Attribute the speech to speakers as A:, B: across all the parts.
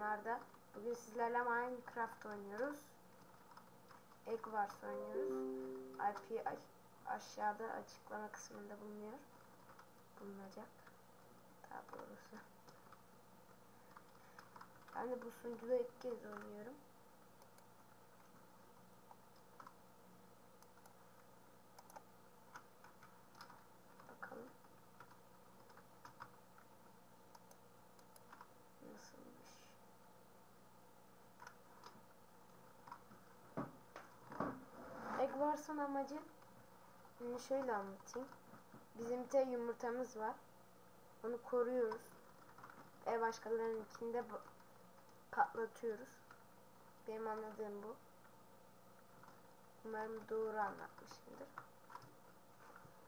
A: ben Arda. Bugün sizlerle Minecraft oynuyoruz. Egg Wars oynuyoruz. IP aş- aşağıda açıklama kısmında bulunuyor. Bulunacak. Daha doğrusu. Ben de bu sunucuda ilk kez oynuyorum. Bakalım. Nasılmış? Wars'ın amacı Şimdi şöyle anlatayım. Bizim bir tane yumurtamız var. Onu koruyoruz. Ve başkalarınınkini de bu- patlatıyoruz. Benim anladığım bu. Umarım doğru anlatmışımdır.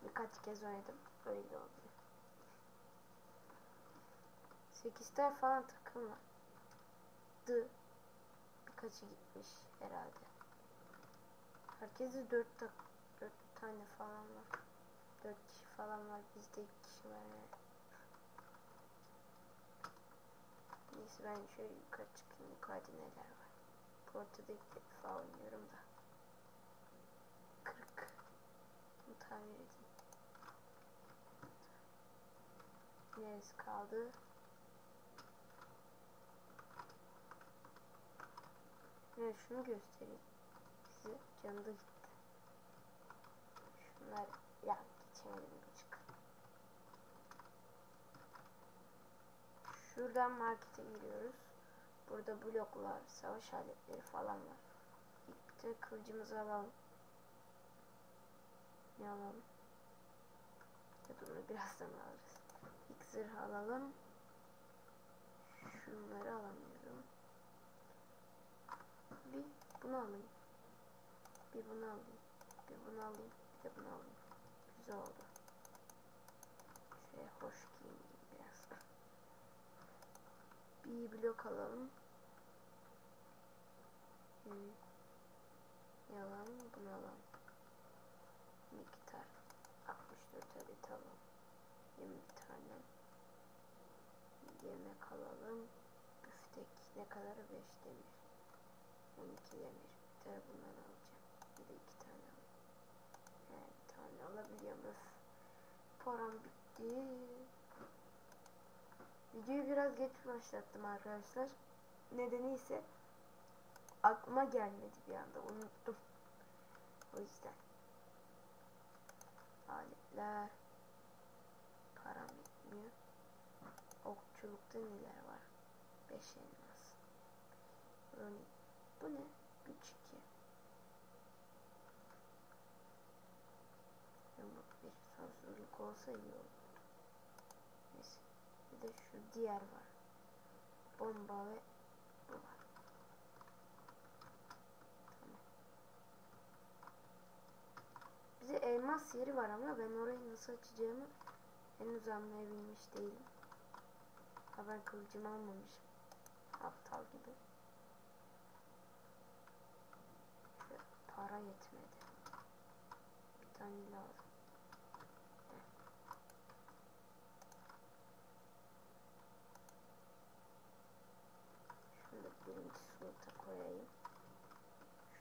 A: Birkaç kez oynadım. Öyle oldu. 8 tane falan takım var. Birkaçı gitmiş herhalde. Herkese 4 tak 4 tane falan var. 4 kişi falan var. Bizde 2 kişi var yani. Neyse ben şöyle yukarı çıkayım. Yukarıda neler var. Bu ortada ilk defa oynuyorum da. 40. Bunu tamir edin. Neresi kaldı? Evet şunu göstereyim. Size canı gitti. Şunlar ya geçemedim gıcık. Şuradan markete giriyoruz. Burada bloklar, savaş aletleri falan var. İlk de kılıcımızı alalım. Ne alalım? Ya onu birazdan alırız. İlk zırh alalım. Şunları alamıyorum. Bir bunu alayım. Bir bunu alayım. Bir bunu alayım. Bir de bunu alayım. Güzel oldu. Şöyle hoş giyineyim biraz. Bir blok alalım. Hmm. Yalan bunu alalım. Miktar 64 adet alalım. 20 tane. Yemek alalım. Büftek ne kadar? 5 demir. 12 demir. Bir tane bundan alacağım. 2 tane bir tane alabiliyorum. Öf. Param bitti. Videoyu biraz geç başlattım arkadaşlar. Nedeni ise aklıma gelmedi bir anda. Unuttum. O yüzden. Aletler. Param bitmiyor. Okçulukta neler var? 5 elmas. Bu ne? Sonsuzluk olsa iyi olur. Neyse. Bir de şu diğer var. Bomba ve bu var. Tamam. Bize elmas yeri var ama ben orayı nasıl açacağımı henüz anlayabilmiş değilim. Ha ben kılıcımı almamışım. Aptal gibi. Şöyle para yetmedi. Bir tane lazım. Heh. Şunu da birinci slota koyayım.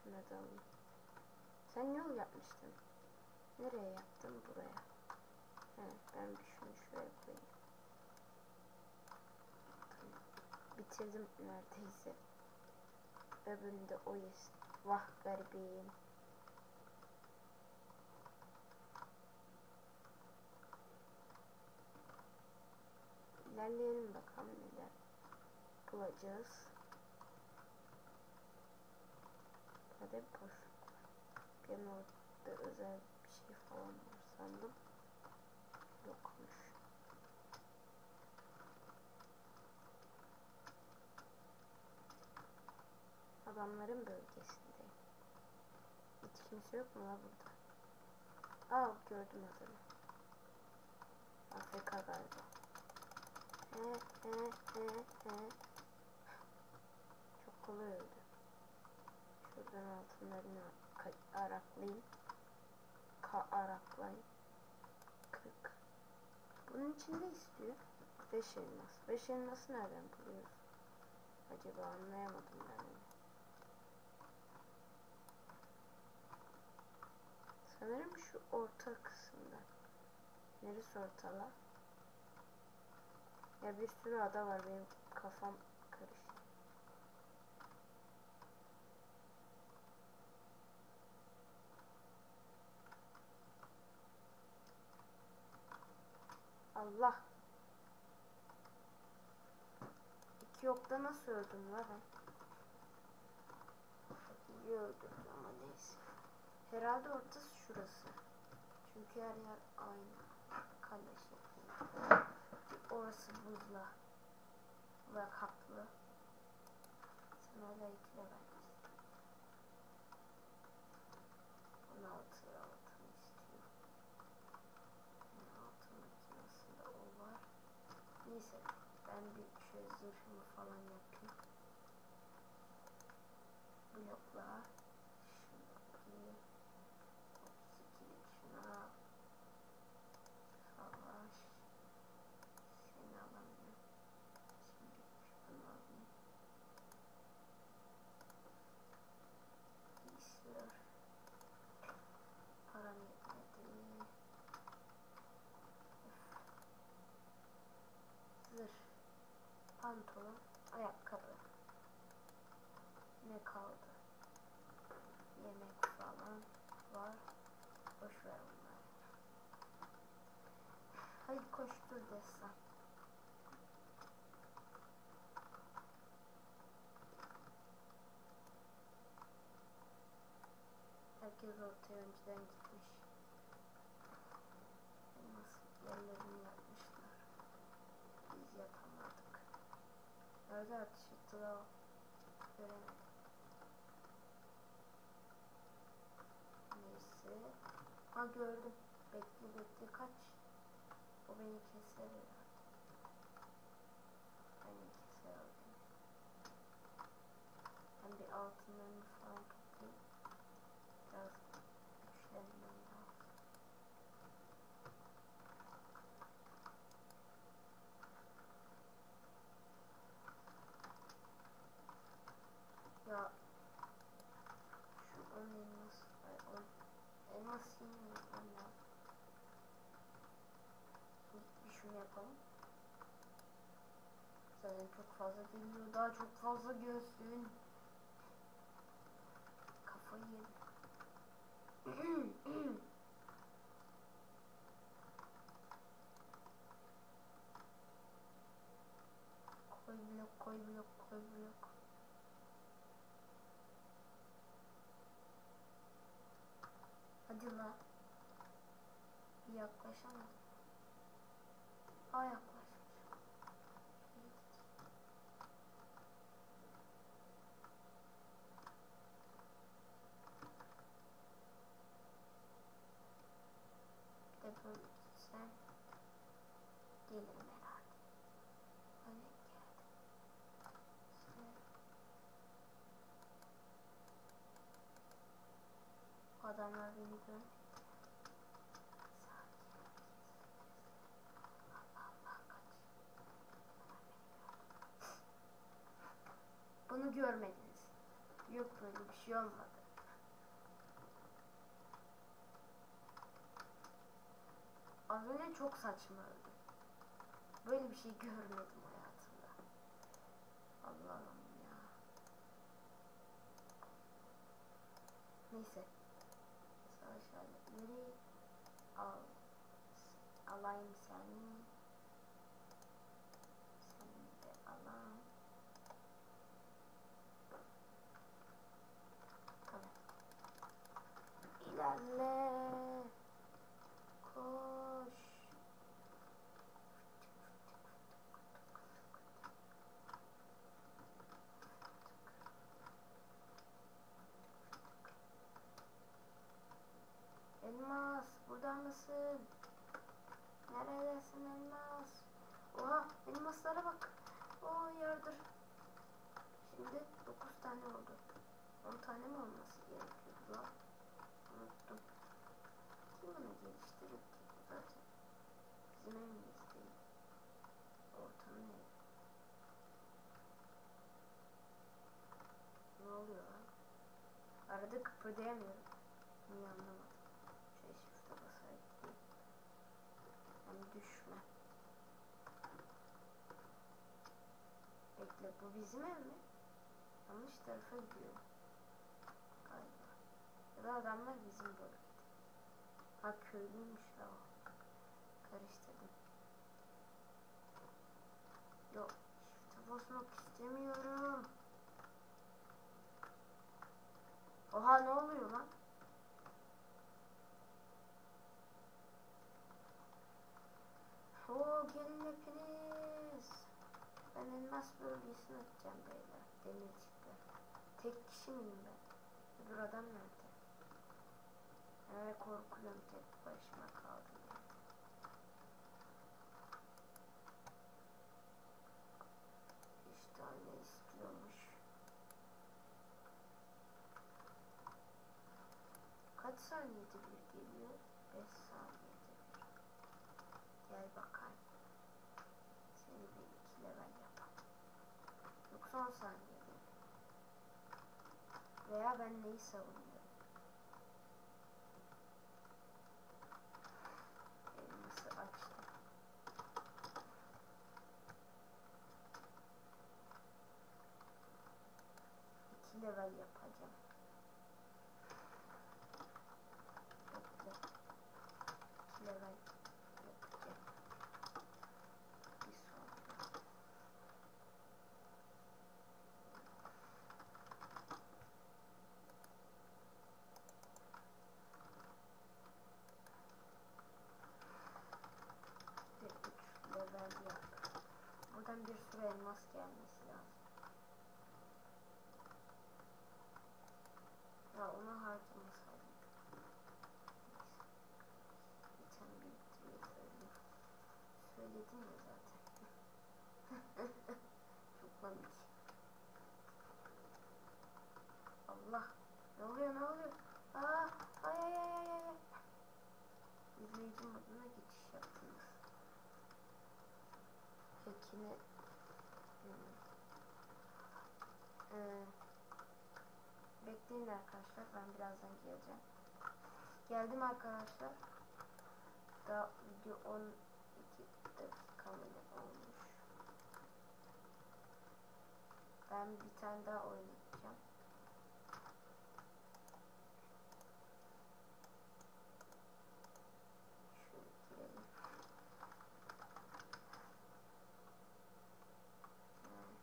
A: Şunu da alayım. Sen yol yapmıştın. Nereye yaptın? Buraya. He, ben bir şunu şuraya koyayım. Bitirdim neredeyse. Öbüründe o yesin. Vah garibim. İlerleyelim bakalım neler bulacağız. Hadi boş. Bir an orada özel bir şey falan var sandım. Yokmuş. Adamların bölgesindeyim. Hiç kimse yok mu la burada? Aa gördüm adamı. Afrika galiba. He he he he. Çok kolay öldü. Şuradan altınlarını araklayayım. Ka araklayayım. 40. Bunun içinde istiyor. 5 elmas. 5 elması nereden buluyoruz? Acaba anlayamadım ben onu. Sanırım şu orta kısımda. Neresi ortala? Ya bir sürü ada var benim kafam Allah. İki yokta nasıl öldüm la ben? İyi öldürdüm ama neyse. Herhalde ortası şurası. Çünkü her yer aynı. Kale şeklinde. Orası buzla. Ve kaplı. Sen öyle ekle bence. 16 altın istiyor. Yani altın makinesinde o var. Neyse ben bir şöyle zırhımı falan yapayım. Blokla. Şunu 32'lik şuna. Savaş. Seni alamıyorum. Şimdi şunu alayım. Giysiler. Param yetmedi. Öf. Zırh. Pantolon. Ayakkabı. Ne kaldı? Yemek falan var. Boş ver onları. Hadi koştur desem. Herkes ortaya önceden gitmiş. Nasıl yerlerini Nerede ateş ettiler o? Göremedim. Neyse. Ha gördüm. Bekle bekle kaç. O beni keser herhalde. Beni keser. Ben bir altınlarını falan toplayayım. Biraz güçlenmem lazım. Ya şu on elmas, ay on elmas yiyeyim yapmam lazım. Bir şunu yapalım. Zaten çok fazla geliyor. Daha çok fazla görsün. Kafayı yedim. koy blok, koy blok, koy blok. Hadi la. Yaklaşamadım. Aa yaklaşmış. Şöyle git. Bir de böyle gitsen gelirim herhalde. Öyle geldim. İşte adamlar beni kaç. Bunu görmediniz. Yok böyle bir şey olmadı. Az önce çok saçma öldüm. Böyle bir şey görmedim hayatımda. Allah'ım ya. Neyse. Savaş aletleri al. Alayım seni. Seni de alayım. Tamam. İlerle. Koş. Elmas, burada mısın? Neredesin elmas? Oha, elmaslara bak. Oo yardır. Şimdi 9 tane oldu. 10 tane mi olması gerekiyordu? Unuttum. Kim bunu? Bu zaten bizim evimiz değil. Ortamın evi. oluyor lan? Arada kıpırdayamıyorum. Niye anlamadım. Bekle bu bizim ev mi? Yanlış tarafa gidiyor. Galiba. Ya da adamlar bizim bölgede. Ha köylüymüş ya. Karıştırdım. Yok. Shift'e basmak istemiyorum. Oha ne oluyor lan? Oo gelin hepiniz. Ben elmas bölgesine atacağım beyler. Demircikler. Tek kişi miyim ben? Öbür adam nerede? Ee, korkuyorum tek başıma kaldım. ya. Üç istiyormuş. Kaç saniyede bir geliyor? 5 saniyede bir. Gel bakalım. Seni bir iki level yapalım. Yoksa 10 saniyede mi? Veya ben neyi savunuyorum? Elması açtım. İki level yapacağım. Bekle. İki level yapacağım. Bir sonra. Ve üç level yap. Buradan bir sürü elmas gelmesi lazım. Ya onu harcamasaydım. Geçen biriktiriyor söyleyeyim. Söyledim ya zaten. Çok komik. Allah. Ne oluyor ne oluyor? Aa, ay ay ay ay ay. İzleyici moduna geçiş yaptınız. Pekine hmm. Ee, bekleyin arkadaşlar ben birazdan geleceğim. Geldim arkadaşlar. Daha video 12 dakika olmuş. Ben bir tane daha oynayacağım. Şöyle girelim. Hmm.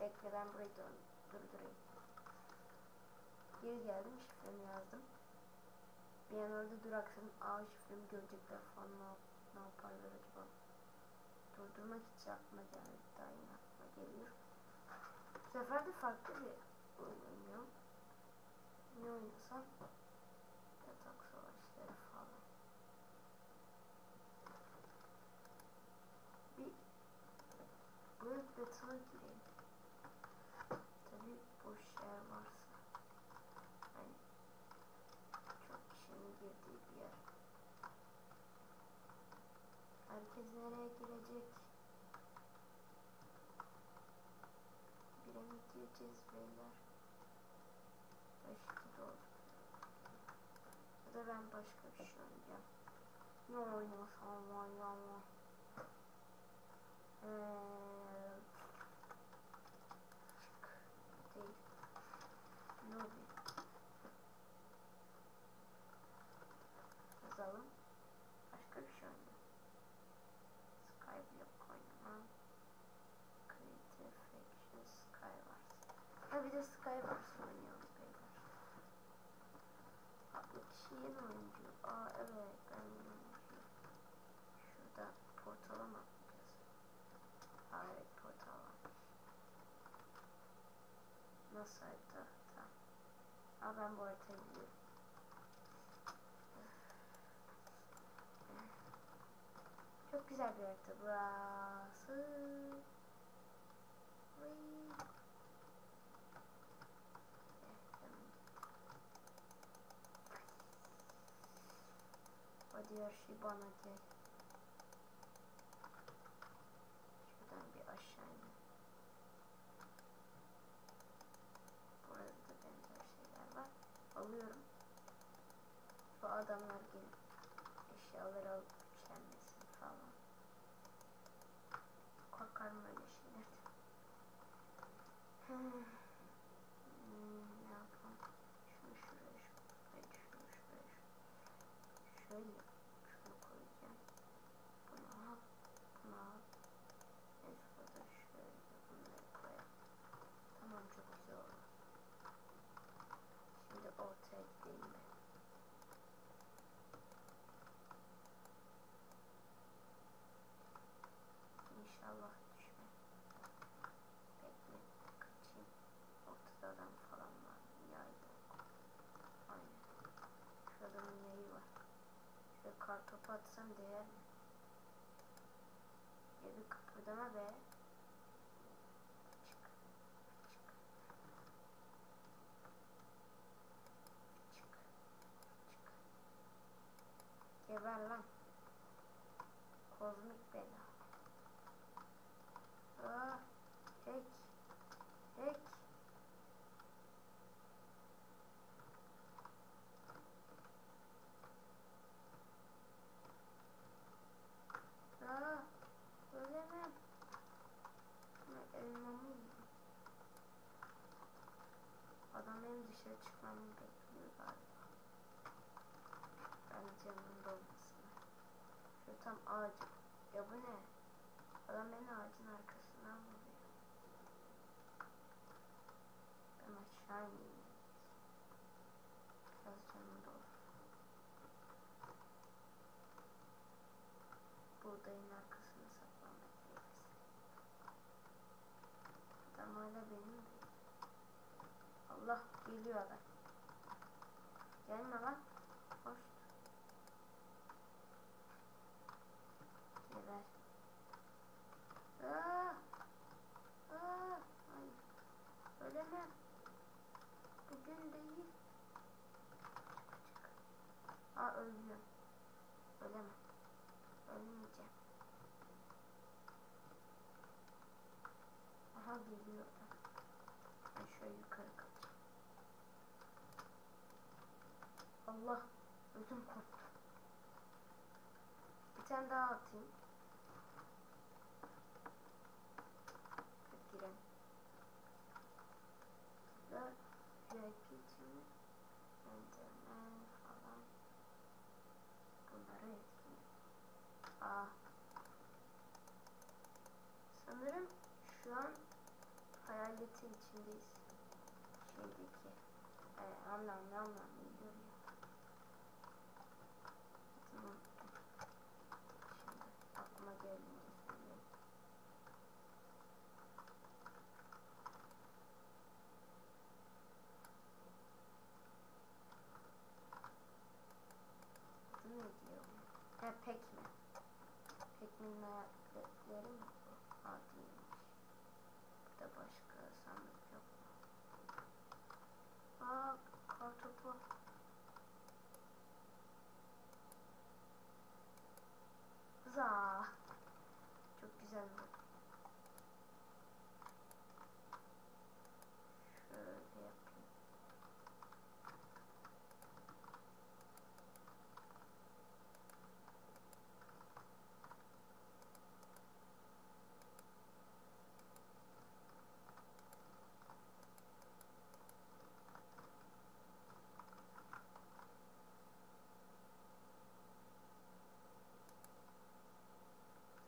A: Bekle ben burayı durdurayım. Geri geldim şifremi yazdım. Bir an orada duraksadım. Aa şifremi görecekler falan ne, ne yaparlar acaba. Durdurmak hiç aklıma gelmedi. Daha yine aklıma geliyor. Bu sefer de farklı bir oyun oynuyorum. Ne oynasam? Yatak savaşları falan. Bir World Battle'a gireyim. Tabi boş yer varsa. Hani çok kişinin girdiği bir yer. Herkes nereye girecek? Gireceğiz beyler? Başka doğru. Ya da ben başka bir şey oynayacağım. Ne oynasam var ya. Eee, çık değil. Lobby. Yazalım. Başka bir şey oynayalım. Skyblock oynamam. Creative Faction Skywars. Ha bir de Skywars oynayalım beyler. Yeni oyuncu. Aa evet ben. Şurada portala mı atlayacağız? Aa evet portal varmış. Nasıl harita? Tamam. Aa ben bu haritayı biliyorum. Çok güzel bir harita burası. Vay. Eh, canım gitti. Şey bana gel. Şuradan bir aşağı in. Burası alıyorum. Bu adamlar gelip eşyaları alıp güçlenmesin falan. Korkarım öyle şeylerden. Hmm, ne yapalım? Şunu şuraya, şuraya, şunu şuraya. Şöyle şunu koyacağım. Bunu al, bunu al. Neyse burada şöyle bunları koyalım. Tamam çok güzel oldu. Şimdi ortaya gideyim ben. İnşallah düşmem. Bekle kaçayım. Ortada adam falan var. Yaydı. Aynen. Şu adamın yayı var. Şöyle mi? Ya bir kıpırdama be. Çık. Çık. Çık. Çık. Geber lan. Kozmik bela. Aa, hack. Hack. Aa, ölemem. Ama elmamı yedim. Adam benim çıkmamı bekliyor galiba. Ben canımın dolmasını. Şu tam ağacı. Ya bu ne? Adam beni ağacın arkasından vuruyor. Ben aşağı ineyim. Biraz canım dolu. Buğdayın arkasına saklanmak gerekirse. Adam hala benim değil. Allah geliyor adam. Gelme lan. Hoş. Geber. Aa! Aa! Hayır. Ölemem. Bugün değil. Çık çık. Aa ölüyorum. Ölemem. Ölmeyeceğim. Aha geliyor. Ben şöyle yukarı kaçayım. Allah ödüm koptu. Bir tane daha atayım. Girelim. Ve VIP için Enderman falan bunları etkinlik. Aa. Sanırım şu an hayaletin içindeyiz. Şeydeki. E, anlam anlam biliyor ya. Tamam. Şimdi aklıma gelince söyleyeyim. Adı ne diyor? Ha pekme. Pekmenin ayakları mı bu? Ha değilmiş. Burada başka sandık yok mu? Aa Za. Çok güzel bu. Şöyle yapayım.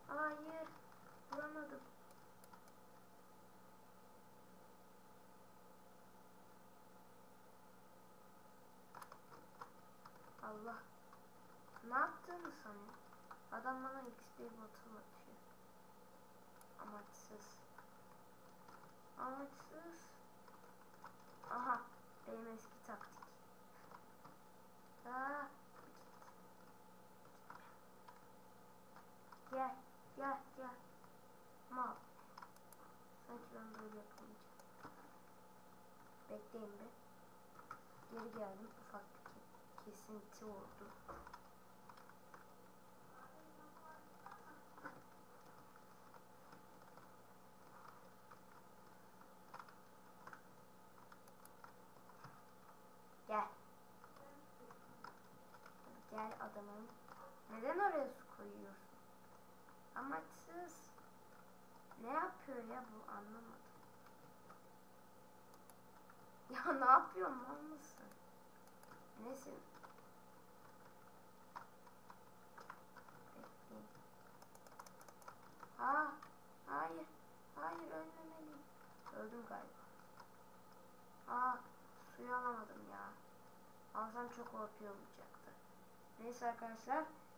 A: Hayır. Vuramadım. Allah. Ne yaptığını sanıyor? Adam bana XP bottle atıyor. Amaçsız. Amaçsız. Aha. Benim eski taktik. Aa, Gel, gel, gel. Mal. Sanki ben böyle yapamayacağım. Bekleyin bir. Geri geldim. Ufak bir ke- kesinti oldu. Gel. Koyuyorsun. Amaçsız. Ne yapıyor ya bu anlamadım. Ya ne yapıyorsun mal mısın? Neyse. Bekleyin. Aa, hayır. Hayır ölmemeliyim. Öldüm galiba. Aa, suyu alamadım ya. Alsam çok OP olacaktı. Neyse arkadaşlar.